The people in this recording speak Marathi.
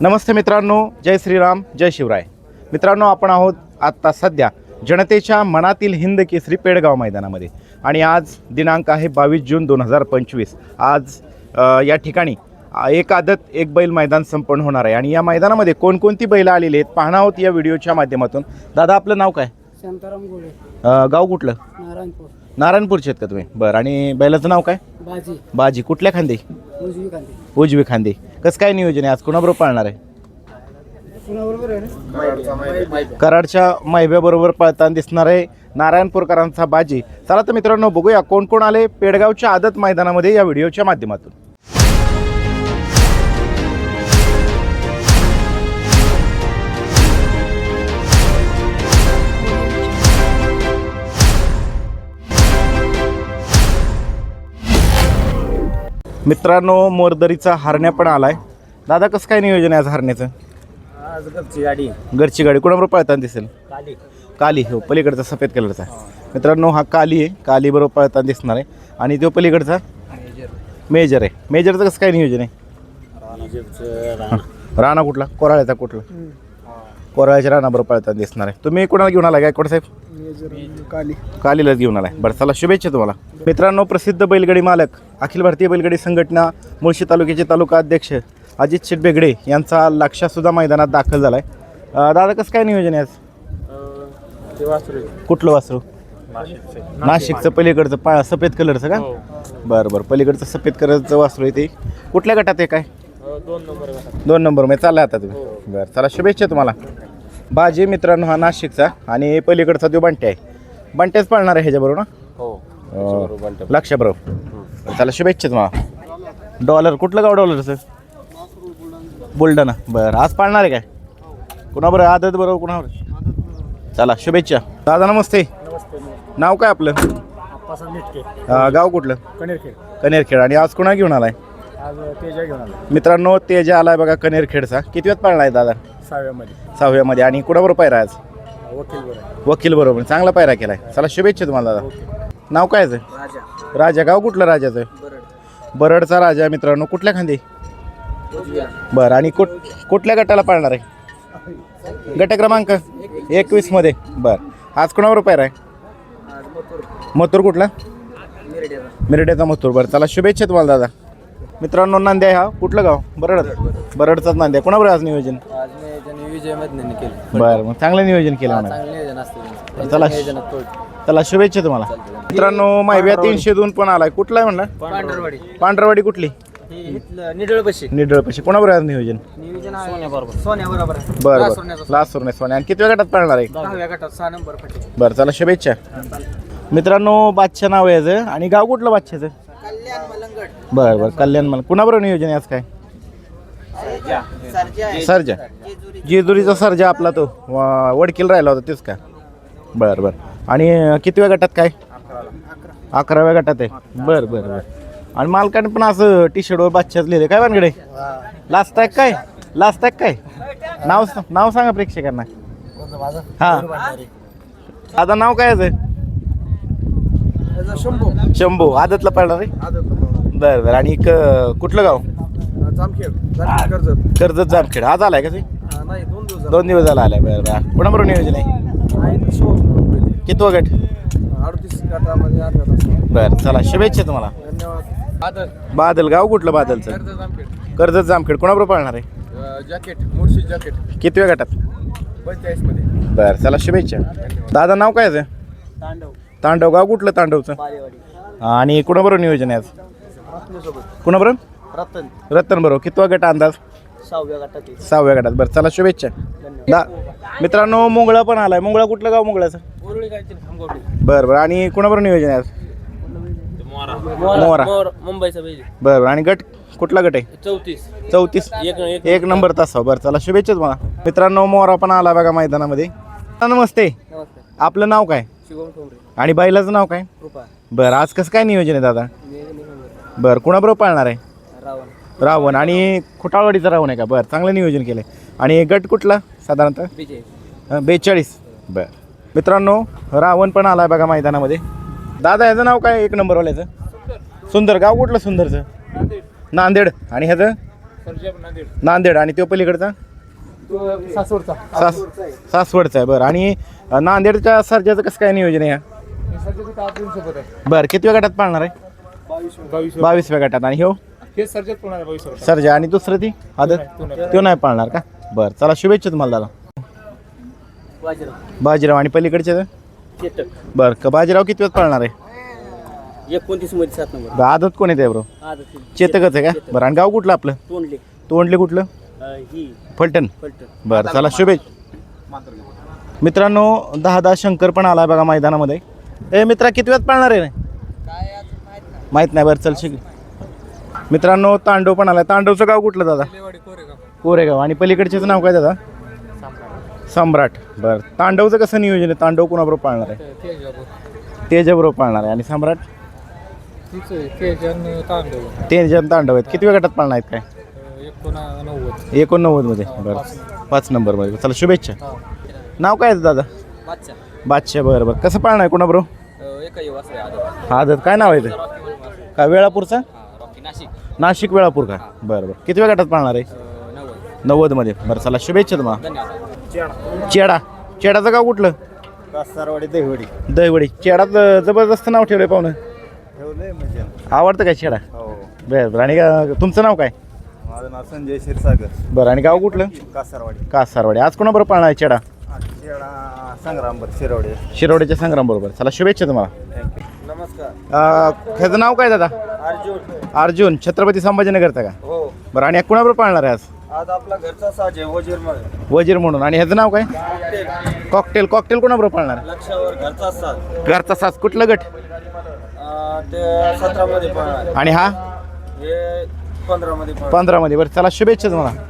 नमस्ते मित्रांनो जय श्रीराम जय शिवराय. मित्रांनो आपण आहोत आत्ता सध्या जनतेच्या मनातील हिंद केसरी पेडगाव मैदानामध्ये. आणि आज दिनांक आहे बावीस जून दोन हजार पंचवीस. आज या ठिकाणी एक आदत एक बैल मैदान संपन्न होणार आहे. आणि या मैदानामध्ये कोणकोणती बैलं आलेली आहेत पाहणार आहोत या व्हिडिओच्या माध्यमातून. दादा आपलं नाव काय? शांताराम गोळे. अ, गाव कुठलं? नारायणपूर. नारायणपूरचे आहेत का तुम्ही? बरं आणि बैलाचं नाव काय? बाजी. बाजी. कुठल्या खांदी? उजवी कांदी उजवी खांदी. कसं काय नियोजन आहे? आज कोणाबरोबर पाळणार आहे? कराडच्या मैब्याबरोबर पळताना दिसणार आहे नारायणपूरकरांचा बाजी. चला तर मित्रांनो बघूया कोण कोण आले पेडगावच्या आदत मैदानामध्ये या व्हिडिओच्या माध्यमातून. मित्रांनो मोरदरीचा हरण्या पण आलाय. दादा कसं काय नियोजन आहे आज हरण्याचं? आज गपची गाडी. घरची गाडी. कोणाबरोबर पळताना दिसेल? काली. काली. हो पलीकडचा सफेद कलरचा. मित्रांनो हा काली आहे. काली बरोबर पळताना दिसणार आहे. आणि तो पलीकडचा? मेजर. आहे. मेजरचं कसं काय नियोजन आहे? राणा कुठला? कोराळ्याचा कुठला? कोराळ्याच्या राणाबरोबर पळताना दिसणार आहे. तुम्ही कोणाला घेऊन आला गायकवाड साहेब? काली. कालीलाच घेऊन आलाय. बरं चला शुभेच्छा तुम्हाला. मित्रांनो प्रसिद्ध बैलगाडी मालक अखिल भारतीय बैलगाडी संघटना मुळशी तालुक्याचे तालुका अध्यक्ष अजित शेट बेगडे यांचा लक्षासुद्धा मैदानात दाखल झाला आहे दादा कसं काय नियोजन आहे आज? कुठलं वासरू? नाशिकचं पलीकडचं पा सफेद कलरचं का? बरं बरं पलीकडचं सफेद कलरचं वासरू आहे ते. कुठल्या गटात आहे काय? दोन नंबर दोन नंबरमध्ये चालला आता तुम्ही. बरं चला शुभेच्छा तुम्हाला. बाजी मित्रांनो हा नाशिकचा आणि पलीकडचा तो बंट्या आहे. बंट्याच पाळणार आहे ह्याच्याबरोबर ना? हो लक्षाबरोबर चला शुभेच्छा तुम्हाला. डॉलर कुठलं गाव डॉलरचं बुलढाणा. बरं आज पाळणार आहे काय? कुणाबरोबर? आदत बरोबर कुणावर चला शुभेच्छा. दादा नमस्ते. नाव काय आपलं? गाव कुठलं? कनेरखेड. कनेरखेड. आणि आज कुणा घेऊन आलाय? आज तेजा घेऊन आला मित्रांनो तेजा आलाय बघा कनेरखेडचा. किती वेळात पाळणार आहे दादा? सहाव्यामध्ये. सहाव्यामध्ये. आणि कुणाबरोबर पायरा आज? वकील बरं वकील बरोबर चांगला पायरा केलाय. चला शुभेच्छा तुम्हाला दादा. नाव काय आहे? राजा. राजा. गाव कुठलं राजाचं? बरड. बरडचा राजा मित्रांनो. कुठल्या खांदी? बरं. आणि कुठ कुठल्या गटाला पाळणार आहे? गट क्रमांक? एकवीसमध्ये. बरं. आज कोणावर पायरा आहे? आज मथुर. मथुर कुठला? मिरडेचा मथुर. बरं. चला शुभेच्छा तुम्हाला दादा. मित्रांनो नांद्या हा कुठलं गाव? बरड. बरडचाच नांद्या. कोणाबरोबर आज नियोजन? आज मी त्यांनी विजय मधने केले बरं मग चांगलं नियोजन केलं म्हणा चांगले नियोजन असते चला. चला शुभेच्छा तुम्हाला. मित्रांनो मायव्या तीनशे दोन पण आलाय. कुठला आहे म्हणला? पांढरवाडी. पांढरवाडी कुठली? निडळ बशी. निडळ पैसे कोणाबरोबर आज नियोजन? नियोजन सोन्या बरोबर सोन्या बरं बरं. लास्ट सोने सोने आणि किती वेळ गटात पाळणार आहे? दहाव्या गटात सहा नंबर फटे बरं चला शुभेच्छा. मित्रांनो बादशा नाव आहे याचं. आणि गाव कुठलं बादशाचं बरं बरं. कल्याण मला. कुणाबरोबर नियोजन आहे आज काय? सरजा. जेजुरीचा. सरजा आपला तो. वा- वडकील राहिला होता तेच का? बरं बरं. आणि कितव्या गटात काय? अकराव्या. गटात आहे. बरं बरं बरं. आणि मालकाने पण असं टी शर्टवर बादशाच लिहिले. काय वानगडे लास्ट आहे काय? लास्ट आहे काय? नाव नाव सांगा प्रेक्षकांना. हां. आता नाव काय आहे शंभू. शंभू. आदतला पडणार आहे? बरं बरं. आणि क- कुठलं गाव? जामखेड. कर्जत. कर्जत जामखेड. आज आलाय का ते नाही दोन दिवस दोन दिवस झाला आलाय. बरं बरं. कोणाबरोबर नियोजन आहे? कितवं गट अडतीस गटामध्ये आठ गट बरं चला. शुभेच्छा तुम्हाला. धन्यवाद. आदर बादल. गाव कुठलं बादलचं? कर्जत जामखेड. कर्जत जामखेड. कोणाबरोबर पाळणार आहे? जॅकेट. मुळशी जॅकेट. कितव्या गटात? पंचेचाळीसमध्ये बरं चला. शुभेच्छा. दादा नाव काय आहे तांडव. तांडव. गाव कुठलं तांडवचं? आणि कुणाबरोबर नियोजन आहे आज? रत्नसोबत कुणाबरोबर? रतन. रत्न बरोबर. कितवा गट अंदाज? सहाव्या गटातील सहाव्या गटात. बरं चला शुभेच्छा. दा मित्रांनो मुंगळा पण आलाय. मुंगळा कुठलं गाव मुंगळाचं बोरुळी काय खामगावडी. बरं बरं. आणि कुणाबरोबर नियोजन आहे आज? मोरा. मोर. मुंबईचा बैल. बरं बरं. आणि गट कुठला गट आहे? चौतीस. चौतीस. एक एक एक नंबर तास बरं चला शुभेच्छा तुम्हाला. मित्रांनो मोरा पण आला बघा मैदानामध्ये. नमस्ते. नमस्ते. आपलं नाव काय? शिवम ठोंबरे. आणि बैलाचं नाव काय? कृपा बरं आज कसं काय नियोजन आहे दादा? बरं कुणाबरोबर पाळणार आहे? रावण. रावण. आणि खुटाळवाडीचा रावण आहे का? बरं चांगलं नियोजन केलं आहे आणि गट कुठला साधारणतः? विजय. बेचाळीस. बरं. मित्रांनो रावण पण आला बघा मैदानामध्ये. दादा ह्याचं नाव काय? एक नंबरवाल्याचं सुंदर. गाव कुठलं सुंदरचं? नांदेड. आणि ह्याचं? नांदेड. आणि तो पलीकडचा? सासवडचा. सास सासवडचा आहे. बरं. आणि अ, नांदेडच्या सर्जाचं कसं काय नियोजन आहे बरं किती गटात पाळणार आहे? बावीसव्या गटात. आणि हो हे सर्जत बावीस सर्जा. आणि दुसरं ती? आदत? तो नाही पाळणार का? बरं चला शुभेच्छा तुम्हाला दादा. बाजीराव. आणि पलीकडचे चेतक. बरं का बाजीराव किती वेळ पाळणार आहे? एकोणतीसमध्ये सात नंबर. बरं, आदत कोण येते ब्रो? आदत चेतकच आहे का? बरं आणि गाव कुठलं आपलं? तोंडले. तोंडले कुठलं? ही. फलटण. फलटण. बरं चला शुभेच्छा मित्रांनो दहा दहा शंकर पण आला बघा मैदानामध्ये. ए मित्रा किती वेळात पाळणार आहे माहीत नाही बरं चल शिक. मित्रांनो तांडव पण आलाय. तांडवचं गाव कुठलं दादा? कोरेगाव. आणि पलीकडच्याचं नाव काय दादा? सम्राट. बरं. तांडवचं कसं नियोजन आहे? तांडव कोणाबरोबर पाळणार आहे? तेजाबरोबर पाळणार आहे. आणि सम्राट? तेजन तांडव आहेत. किती गटात पाळणार आहेत काय? एकोणनव्वद एकोणनव्वदमध्ये. बरं. पाच नंबरमध्ये. चला शुभेच्छा. नाव काय आहे दादा? बादशाह. बरं बरं. कसं पाळणार आहे? कोणाबरोबर? आदत. काय नाव आहे ते? काय वेळापूरचा? नाशिक. नाशिक वेळापूर का? बरं बरं. किती वेळ गटात पाळणार आहे? नव्वद. नव्वदमध्ये. बरं चला शुभेच्छा तुम्हाला. चेडा. चेडाचं गाव कुठलं? कासारवाडी दहीवडी. दहीवडी. चेडात अं, जबरदस्त नाव ठेवलंय पाहुणं. ठेवलंय म्हणजे. आवडतं काय चेडा? हो. बरं बरं. आणि का- तुमचं नाव काय? माझं नाव संजय क्षीरसागर. बरं आणि गाव कुठलं? कासारवाडी. कासारवाडी. आज कोणाबरोबर पाळणार आहे चेडा? शेळा संग्रामभर शिरवडे शिरोडीच्या संग्राम बरोबर चला शुभेच्छा तुम्हाला. थँक्यू नमस्कार. ह्याचं नाव काय दादा? अर्जुन. अर्जुन छत्रपती संभाजीनगरचा का? हो. बरं आणि कोणाबरोबर पाळणार आहे आज? आज आपला घरचा साज आहे वजीरमध्ये वजीर म्हणून. आणि ह्याचं नाव काय? कॉकटेल. कॉकटेल. कोणाबरोबर पाळणार आहे? लक्षावर घरचा साज. घरचा सास कुठलं गट? अं, ते सतरा मध्ये आणि हा? हे पंधरा मध्ये पळणार पंधरामध्ये. बरं चला शुभेच्छा तुम्हाला.